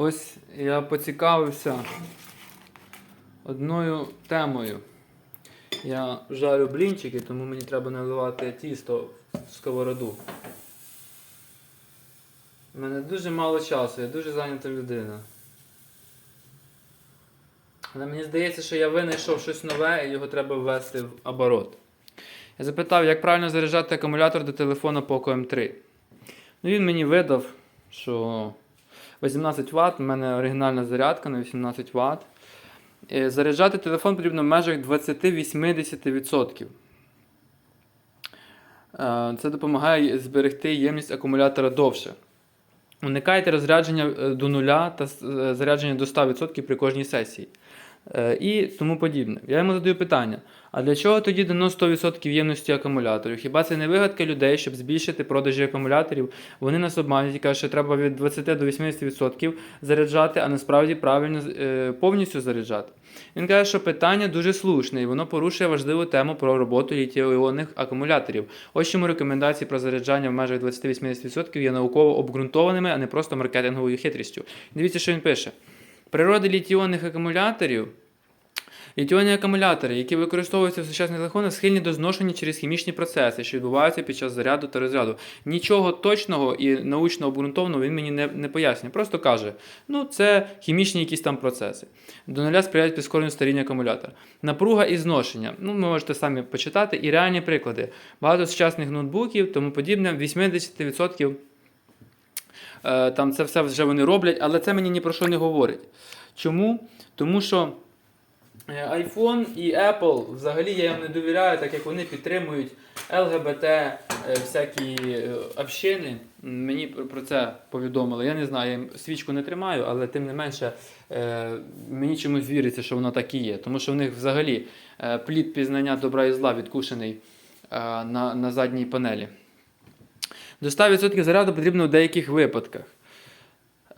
Ось я поцікавився одною темою. Я жарю блінчики, тому мені треба наливати тісто в сковороду. У мене дуже мало часу, я дуже зайнята людина. Але мені здається, що я винайшов щось нове і його треба ввести в оборот. Я запитав, як правильно заряджати акумулятор до телефона Poco M3. Ну, він мені видав, що 18 Вт, у мене оригінальна зарядка на 18 Вт. Е, Заряджати телефон потрібно в межах 20-80%. Е, Це допомагає зберегти ємність акумулятора довше. Уникайте розрядження е, до нуля та зарядження до 100% при кожній сесії. Е, І тому подібне. Я йому задаю питання: а для чого тоді дано 100% ємності акумуляторів? Хіба це не вигадка людей, щоб збільшити продажі акумуляторів? Вони нас обманюють і кажуть, що треба від 20 до 80% заряджати, а насправді правильно е, повністю заряджати. Він каже, що питання дуже слушне, і воно порушує важливу тему про роботу літіо-іонних акумуляторів. Ось чому рекомендації про заряджання в межах 20-80% є науково обґрунтованими, а не просто маркетинговою хитрістю. Дивіться, що він пише. Природа літіонних акумуляторів. Літіонні акумулятори, які використовуються в сучасних телефонах, схильні до зношення через хімічні процеси, що відбуваються під час заряду та розряду. Нічого точного і научно обґрунтованого він мені не, не пояснює. Просто каже: ну це хімічні якісь там процеси. До нуля сприяють прискоренню старіння акумулятора. Напруга і зношення. Ну, ви можете самі почитати. І реальні приклади. Багато сучасних ноутбуків, тому подібне, 80% е, там це все вже вони роблять, але це мені ні про що не говорить. Чому? Тому що е, iPhone і Apple взагалі я їм не довіряю, так як вони підтримують ЛГБТ, е, всякі е, общини. Мені про це повідомили. Я не знаю, я їм свічку не тримаю, але тим не менше е, мені чомусь віриться, що воно так і є. Тому що в них взагалі е, плід пізнання добра і зла відкушений е, на, на задній панелі. До 100% заряду потрібно в деяких випадках.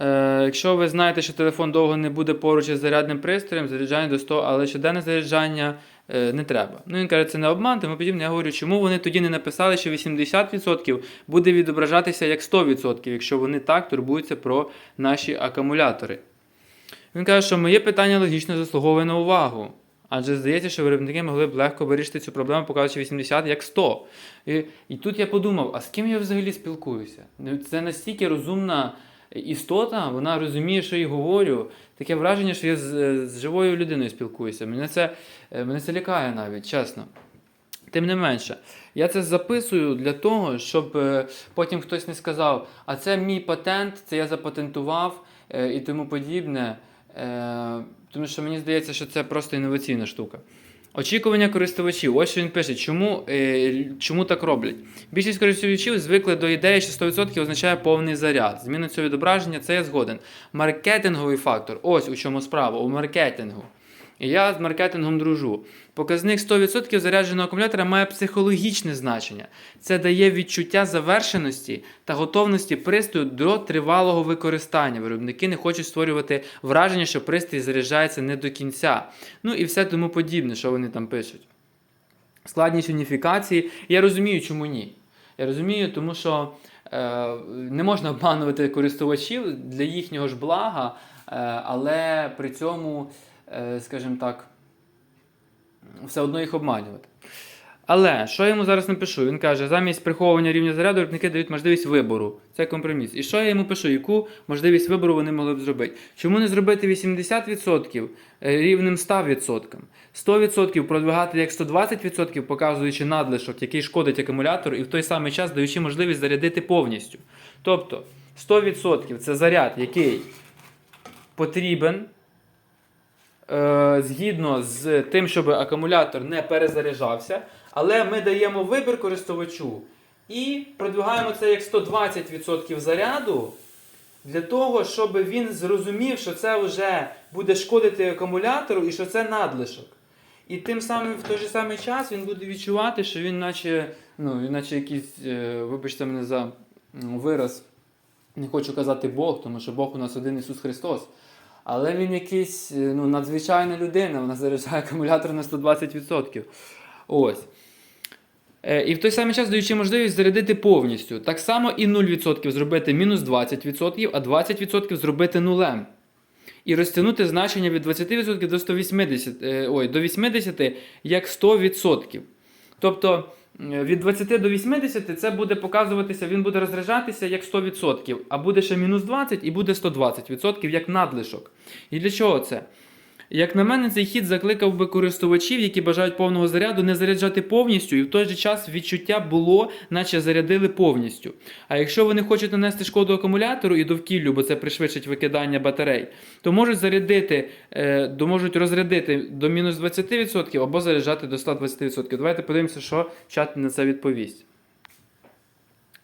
Е, якщо ви знаєте, що телефон довго не буде поруч із зарядним пристроєм, заряджання до 100, але щоденне заряджання е, не треба. Ну він каже, це не обман, тому подібне. Я говорю, чому вони тоді не написали, що 80% буде відображатися як 100%, якщо вони так турбуються про наші акумулятори. Він каже, що моє питання логічно заслуговує на увагу. Адже здається, що виробники могли б легко вирішити цю проблему, показуючи 80 як 100. І, і тут я подумав, а з ким я взагалі спілкуюся? Ну, Це настільки розумна істота, вона розуміє, що я говорю. Таке враження, що я з, з живою людиною спілкуюся. Мене це, е, мене це лякає навіть, чесно. Тим не менше, я це записую для того, щоб е, потім хтось не сказав, а це мій патент, це я запатентував е, і тому подібне. Е, тому що мені здається, що це просто інноваційна штука. Очікування користувачів. Ось що він пише, чому, е, чому так роблять. Більшість користувачів звикли до ідеї, що 100% означає повний заряд. Зміна цього відображення це я згоден. Маркетинговий фактор. Ось у чому справа, у маркетингу. І я з маркетингом дружу. Показник 100% зарядженого акумулятора має психологічне значення. Це дає відчуття завершеності та готовності пристрою до тривалого використання. Виробники не хочуть створювати враження, що пристрій заряджається не до кінця. Ну і все тому подібне, що вони там пишуть. Складність уніфікації. Я розумію, чому ні. Я розумію, тому що е, не можна обманувати користувачів для їхнього ж блага, е, але при цьому, скажімо так, все одно їх обманювати. Але що я йому зараз напишу? Він каже, замість приховування рівня заряду виробники дають можливість вибору. Це компроміс. І що я йому пишу? Яку можливість вибору вони могли б зробити? Чому не зробити 80% рівнем 100%? 100% продвигати як 120%, показуючи надлишок, який шкодить акумулятору, і в той самий час даючи можливість зарядити повністю. Тобто 100% це заряд, який потрібен е, згідно з тим, щоб акумулятор не перезаряджався, але ми даємо вибір користувачу і продвигаємо це як 120% заряду для того, щоб він зрозумів, що це вже буде шкодити акумулятору і що це надлишок. І тим самим в той же самий час він буде відчувати, що він наче, ну, наче якийсь, е, вибачте мене за вираз, не хочу казати Бог, тому що Бог у нас один Ісус Христос. Але він якийсь е, ну, надзвичайна людина, вона заряджає акумулятор на 120%. Ось. Е, І в той самий час даючи можливість зарядити повністю. Так само і 0% зробити мінус 20%, а 20% зробити нулем. І розтягнути значення від 20% до 180, е, ой, до 80 як 100%. Тобто від 20 до 80 це буде показуватися, він буде розряджатися як 100%, а буде ще мінус 20 і буде 120% як надлишок. І для чого це? Як на мене, цей хід закликав би користувачів, які бажають повного заряду, не заряджати повністю, і в той же час відчуття було, наче зарядили повністю. А якщо вони хочуть нанести шкоду акумулятору і довкіллю, бо це пришвидшить викидання батарей, то можуть зарядити, е, до- можуть розрядити до мінус 20% або заряджати до 120%. Давайте подивимося, що чат на це відповість.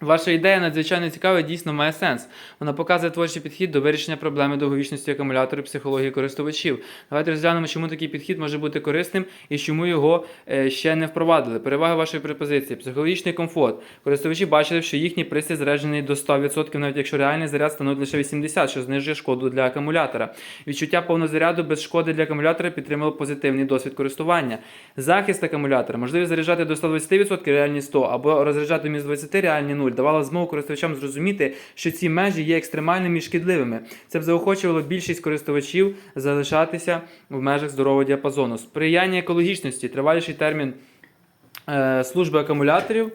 Ваша ідея надзвичайно цікава і дійсно має сенс. Вона показує творчий підхід до вирішення проблеми довговічності акумулятора і психології користувачів. Давайте розглянемо, чому такий підхід може бути корисним і чому його е, ще не впровадили. Перевага вашої пропозиції, психологічний комфорт. Користувачі бачили, що їхній пристрій заряджений до 100%, навіть якщо реальний заряд становить лише 80%, що знижує шкоду для акумулятора. Відчуття повного заряду без шкоди для акумулятора підтримало позитивний досвід користування. Захист акумулятора, можливість заряджати до 120% реальні 100 або розряджати мінус 20 реальні 0, давала змогу користувачам зрозуміти, що ці межі є екстремальними і шкідливими. Це б заохочувало більшість користувачів залишатися в межах здорового діапазону. Сприяння екологічності, триваліший термін е, служби акумуляторів.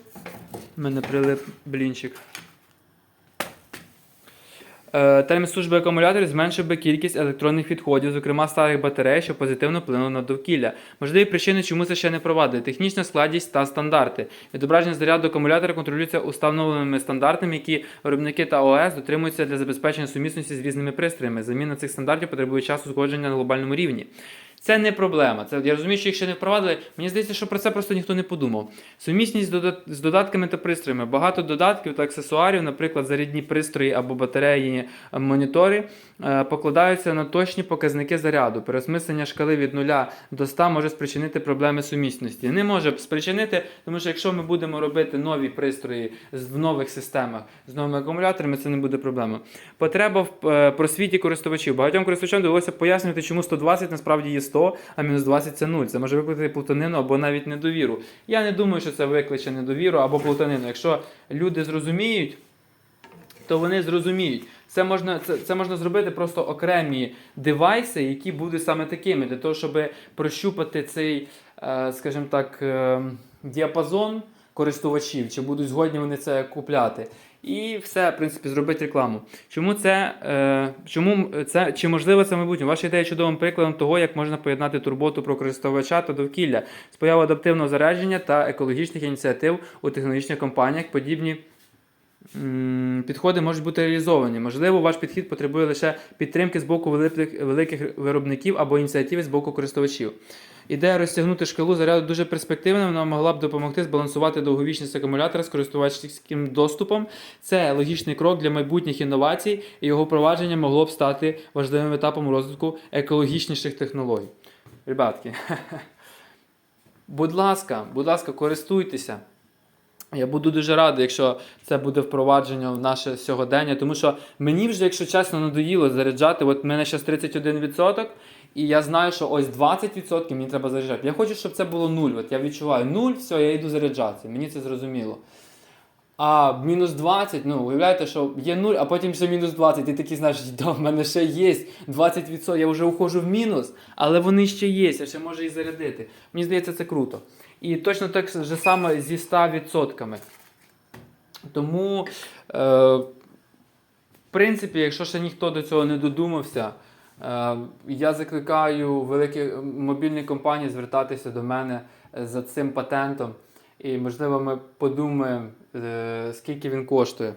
У мене прилип блінчик. Е, Термін служби акумуляторів зменшив би кількість електронних відходів, зокрема старих батарей, що позитивно вплинуло на довкілля. Можливі причини, чому це ще не провадили. Технічна складність та стандарти. Відображення заряду акумулятора контролюється установленими стандартами, які виробники та ОС дотримуються для забезпечення сумісності з різними пристроями. Заміна цих стандартів потребує часу згодження на глобальному рівні. Це не проблема. Це я розумію, що їх ще не впровадили. Мені здається, що про це просто ніхто не подумав. Сумісність з додатками та пристроями. Багато додатків та аксесуарів, наприклад, зарядні пристрої або батареї, е, монітори, е, покладаються на точні показники заряду. Переосмислення шкали від 0 до 100 може спричинити проблеми сумісності. Не може спричинити, тому що якщо ми будемо робити нові пристрої в нових системах з новими акумуляторами, це не буде проблема. Потреба в е, просвіті користувачів. Багатьом користувачам довелося пояснювати, чому 120 насправді є 100, а мінус 20 це 0. Це може викликати плутанину або навіть недовіру. Я не думаю, що це викличе недовіру або плутанину. Якщо люди зрозуміють, то вони зрозуміють. Це можна, це, це можна зробити просто окремі девайси, які будуть саме такими, для того, щоб прощупати цей, е, скажімо так, е, діапазон користувачів, чи будуть згодні вони це купляти. І все, в принципі, зробити рекламу. Чому це, е, чому це чи можливо це в майбутньому? Ваша ідея чудовим прикладом того, як можна поєднати турботу про користувача та довкілля з появою адаптивного зарядження та екологічних ініціатив у технологічних компаніях, подібні. Підходи можуть бути реалізовані. Можливо, ваш підхід потребує лише підтримки з боку великих, виробників або ініціативи з боку користувачів. Ідея розтягнути шкалу заряду дуже перспективна, вона могла б допомогти збалансувати довговічність акумулятора з користувацьким доступом. Це логічний крок для майбутніх інновацій, і його впровадження могло б стати важливим етапом розвитку екологічніших технологій. Ребятки, будь ласка, будь ласка, користуйтеся. Я буду дуже радий, якщо це буде впровадження в наше сьогодення, тому що мені вже, якщо чесно, надоїло заряджати. От в мене зараз 31%, і я знаю, що ось 20% мені треба заряджати. Я хочу, щоб це було 0. От я відчуваю 0, все, я йду заряджатися. Мені це зрозуміло. А мінус 20, ну, уявляєте, що є 0, а потім ще мінус 20. Ти такий знаєш, да, в мене ще є 20%, я вже уходжу в мінус, але вони ще є, я ще можу їх зарядити. Мені здається, це круто. І точно так же саме зі 100%. Тому, е, в принципі, якщо ще ніхто до цього не додумався, е, я закликаю великі мобільні компанії звертатися до мене е, за цим патентом. І, можливо, ми подумаємо, е, скільки він коштує.